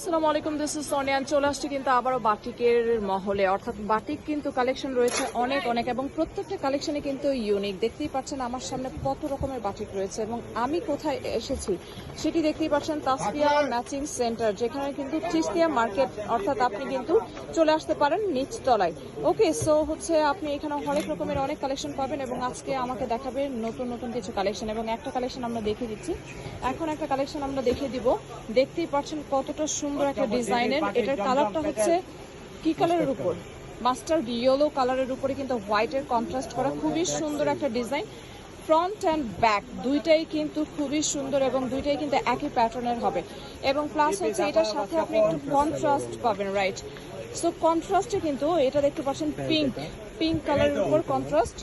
আসসালামু আলাইকুম this is সোনিয়ান চলে আসছে কিন্তু আবারও বাটিকের মহলে। অর্থাৎ বাটিক কিন্তু কালেকশন রয়েছে অনেক অনেক এবং প্রত্যেকটা কালেকশনে কিন্তু ইউনিক দেখতেই পাচ্ছেন আমার সামনে কত রকমের বাটিক রয়েছে এবং আমি কোথায় এসেছি সেটি দেখতেই পাচ্ছেন তাসফিয়া ম্যাচিং সেন্টার যেখানে কিন্তু চিস্তিয়া মার্কেট অর্থাৎ আপনি কিন্তু চলে আসতে পারেন নিচতলায়। ওকে সো হচ্ছে আপনি এখানে হরেক রকমের অনেক কালেকশন পাবেন এবং আজকে আমাকে দেখাবে নতুন নতুন কিছু কালেকশন এবং একটা কালেকশন আমরা দেখিয়ে দিচ্ছি। এখন একটা কালেকশন আমরা দেখিয়ে দিব। দেখতেই পাচ্ছেন কতটা সুন্দর একটা ডিজাইনের, এটার কালারটা হচ্ছে কি কালারের উপর? মাস্টার ইয়েলো কালারের উপরে কিন্তু হোয়াইটের কন্ট্রাস্ট করা খুবই সুন্দর একটা ডিজাইন। ফ্রন্ট অ্যান্ড ব্যাক দুইটাই কিন্তু খুবই সুন্দর এবং দুইটাই কিন্তু একই প্যাটার্নের হবে। এবং প্লাস হচ্ছে এটার সাথে আপনি একটু কন্ট্রাস্ট পাবেন রাইট সো কন্ট্রাস্টে কিন্তু এটা দেখতে পাচ্ছেন পিঙ্ক পিঙ্ক কালারের উপর কন্ট্রাস্ট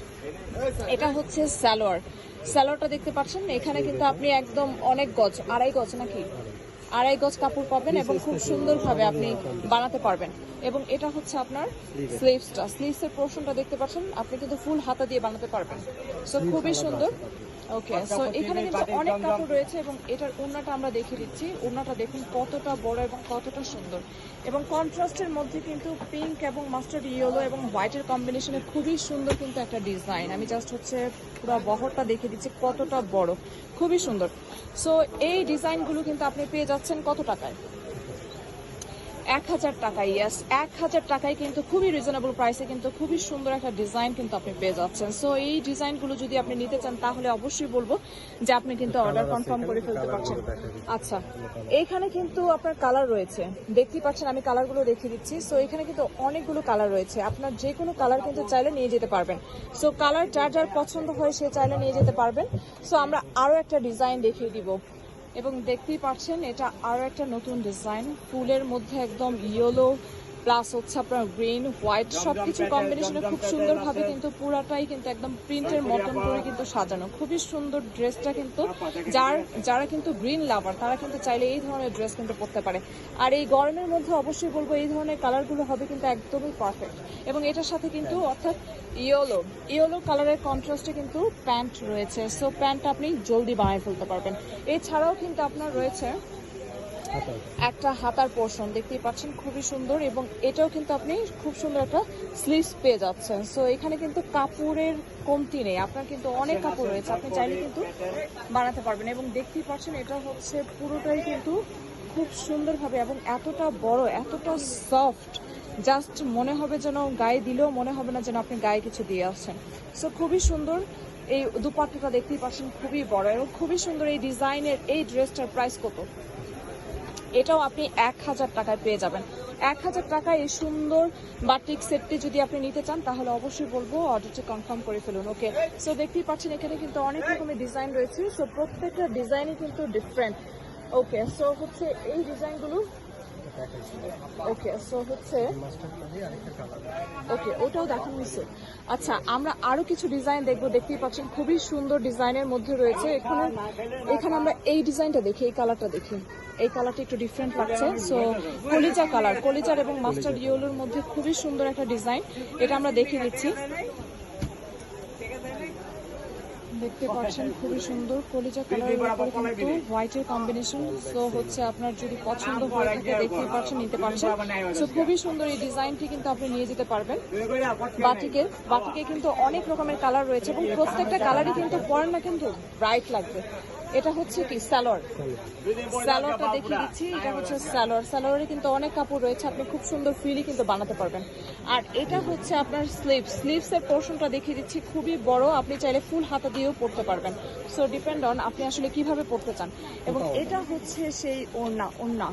এটা হচ্ছে স্যালোয়ার স্যালোয়ারটা দেখতে পাচ্ছেন, এখানে কিন্তু আপনি একদম অনেক গজ, আড়াই গজ নাকি? আড়াই গজ কাপড় পাবেন এবং খুব সুন্দরভাবে আপনি বানাতে পারবেন। এবং এটা হচ্ছে আপনার স্লিভসটা স্লিভসের পোর্শনটা দেখতে পাচ্ছেন আপনি কিন্তু ফুল হাতা দিয়ে বানাতে পারবেন। সো খুবই সুন্দর। ওকে সো এখানে কিন্তু অনেক কাপড় রয়েছে এবং এটার ওড়নাটা আমরা দেখিয়ে দিচ্ছি। ওড়নাটা দেখুন কতটা বড় এবং কতটা সুন্দর। এবং কন্ট্রাস্টের মধ্যে কিন্তু পিঙ্ক এবং মাস্টার্ড ইয়েলো এবং হোয়াইটের কম্বিনেশনে খুবই সুন্দর কিন্তু একটা ডিজাইন আমি জাস্ট হচ্ছে পুরো বহরটা দেখে দিচ্ছি কতটা বড়। খুবই সুন্দর। সো এই ডিজাইনগুলো কিন্তু আপনি পেয়ে যাচ্ছেন কত টাকায়? এক হাজার টাকায় ইয়াস এক হাজার টাকায় কিন্তু খুবই রিজনেবল প্রাইসে কিন্তু খুবই সুন্দর একটা ডিজাইন কিন্তু আপনি পেয়ে যাচ্ছেন। সো এই ডিজাইনগুলো যদি আপনি নিতে চান তাহলে অবশ্যই বলব যে আপনি কিন্তু অর্ডার কনফার্ম করে ফেলতে পারছেন। আচ্ছা এইখানে কিন্তু আপনার কালার রয়েছে। দেখতেই পাচ্ছেন আমি কালারগুলো দেখিয়ে দিচ্ছি। সো এখানে কিন্তু অনেকগুলো কালার রয়েছে। আপনার যে কোনো কালার কিন্তু চাইলে নিয়ে যেতে পারবেন। সো কালার যার যার পছন্দ হয় সে চাইলে নিয়ে যেতে পারবেন। সো আমরা আরও একটা ডিজাইন দেখিয়ে দিব। এবং দেখতেই পাচ্ছেন এটা আরও একটা নতুন ডিজাইন ফুলের মধ্যে একদম ইয়েলো প্লাস হচ্ছে আপনার গ্রিন হোয়াইট সবকিছু কম্বিনেশনে খুব সুন্দরভাবে কিন্তু পুরাটাই কিন্তু একদম প্রিন্টের মতন করে কিন্তু সাজানো। খুবই সুন্দর ড্রেসটা কিন্তু যার যারা কিন্তু গ্রিন লাভার তারা কিন্তু চাইলে এই ধরনের ড্রেস কিন্তু পরতে পারে। আর এই গরমের মধ্যে অবশ্যই বলব এই ধরনের কালারগুলো হবে কিন্তু একদমই পারফেক্ট এবং এটার সাথে কিন্তু অর্থাৎ ইয়েলো ইয়েলো কালারের কন্ট্রাস্টে কিন্তু প্যান্ট রয়েছে। সো প্যান্ট আপনি জলদি বানিয়ে ফেলতে পারবেন। এছাড়াও কিন্তু আপনার রয়েছে একটা হাতার পোর্শন দেখতেই পাচ্ছেন খুবই সুন্দর এবং এটাও কিন্তু আপনি খুব সুন্দর একটা স্লিভস পেয়ে যাচ্ছেন। সো এখানে কিন্তু কাপড়ের কমতি নেই। আপনার কিন্তু অনেক কাপড় রয়েছে। আপনি চাইলে কিন্তু বানাতে পারবেন এবং দেখতেই পাচ্ছেন এটা হচ্ছে পুরোটাই কিন্তু খুব সুন্দরভাবে এবং এতটা বড় এতটা সফট জাস্ট মনে হবে যেন গায়ে দিলেও মনে হবে না যেন আপনি গায়ে কিছু দিয়ে আসছেন। সো খুবই সুন্দর এই দুপাট্টাটা দেখতেই পাচ্ছেন খুবই বড় এবং খুবই সুন্দর এই ডিজাইনের এই ড্রেসটার প্রাইস কত? এটাও আপনি এক হাজার টাকায় পেয়ে যাবেন। এক হাজার টাকায় এই সুন্দর বাটিক সেটটি যদি আপনি নিতে চান, তাহলে অবশ্যই বলব অর্ডারটি কনফার্ম করে ফেলুন, ওকে? সো দেখতেই পাচ্ছেন, এখানে কিন্তু অনেক রকমের ডিজাইন রয়েছে। সো প্রত্যেকটা ডিজাইনই কিন্তু ডিফারেন্ট ওকে? সো হচ্ছে এই ডিজাইনগুলো ওকে সো হচ্ছে ওকে ওটাও আচ্ছা আমরা আরও কিছু ডিজাইন দেখব, দেখতেই পাচ্ছেন, খুবই সুন্দর ডিজাইনের মধ্যে রয়েছে। এখানে এখানে আমরা এই ডিজাইনটা দেখি, এই কালারটা দেখি। এই একটু ডিফারেন্ট সো কালার কলিজার এবং মাস্টার্ড ইয়েলোর মধ্যে খুবই সুন্দর একটা ডিজাইন এটা আমরা দেখিয়ে দিচ্ছি। দেখতে পাচ্ছেন খুবই সুন্দর। কলিজা কালারের উপর কিন্তু হোয়াইটের কম্বিনেশন সো হচ্ছে আপনার যদি পছন্দ হয় থাকে দেখতে পাচ্ছেন নিতে পারছেন। সো খুবই সুন্দর এই ডিজাইনটি কিন্তু আপনি নিয়ে যেতে পারবেন। বাটিকের বাটিকে কিন্তু অনেক রকমের কালার রয়েছে এবং প্রত্যেকটা কালারই কিন্তু পরেন না কিন্তু ব্রাইট লাগবে। এটা হচ্ছে কি? স্যালোয়ার স্যালোয়ারটা দেখিয়ে দিচ্ছি এটা হচ্ছে স্যালোয়ার স্যালোয়ারে কিন্তু অনেক কাপড় রয়েছে আপনি খুব সুন্দর ফ্রিলি কিন্তু বানাতে পারবেন। আর এটা হচ্ছে আপনার স্লিভ স্লিভস এর পোর্শনটা দেখিয়ে দিচ্ছি খুবই বড় আপনি চাইলে ফুল হাতা দিয়েও পড়তে পারবেন। সো ডিপেন্ড অন আপনি আসলে কীভাবে পড়তে চান। এবং এটা হচ্ছে সেই ওড়না ওড়না।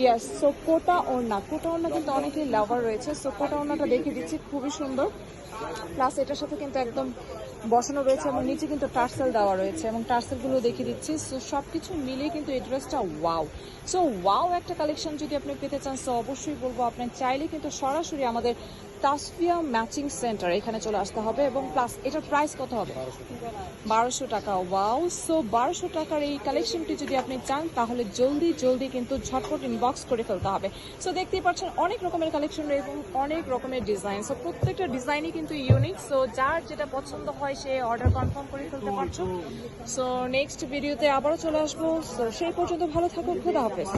ইয়াস সো কোটা ওড়না। কোটা ওড়না কিন্তু অনেকেই লাভার রয়েছে। সো কোটা ওড়নাটা দেখিয়ে দিচ্ছি খুবই সুন্দর। প্লাস এটার সাথে কিন্তু একদম বসানো রয়েছে এবং নিচে কিন্তু টার্সেল দেওয়া রয়েছে এবং টার্সেলগুলো দেখিয়ে দিচ্ছি। সো সব কিছু মিলিয়ে কিন্তু এই ড্রেসটা ওয়াও সো ওয়াও একটা কালেকশন যদি আপনি পেতে চান সো অবশ্যই বলব আপনার চাইলে কিন্তু সরাসরি আমাদের তাসফিয়া ম্যাচিং সেন্টার, এখানে চলে আসতে হবে এবং প্লাস এটার প্রাইস কত হবে? বারোশো টাকা ওয়াও সো বারোশো টাকার এই কালেকশনটি যদি আপনি চান, তাহলে জলদি জলদি কিন্তু ঝটপট ইনবক্স করে ফেলতে হবে। সো দেখতেই পাচ্ছেন অনেক রকমের কালেকশন এবং অনেক রকমের ডিজাইন সো প্রত্যেকটা ডিজাইনই কিন্তু ইউনিক সো যার যেটা পছন্দ হয়, সে অর্ডার কনফার্ম করে ফেলতে পারছ। সো নেক্সট ভিডিওতে আবারও চলে আসব। সো সেই পর্যন্ত ভালো থাকুন, খুদা হাফেজ।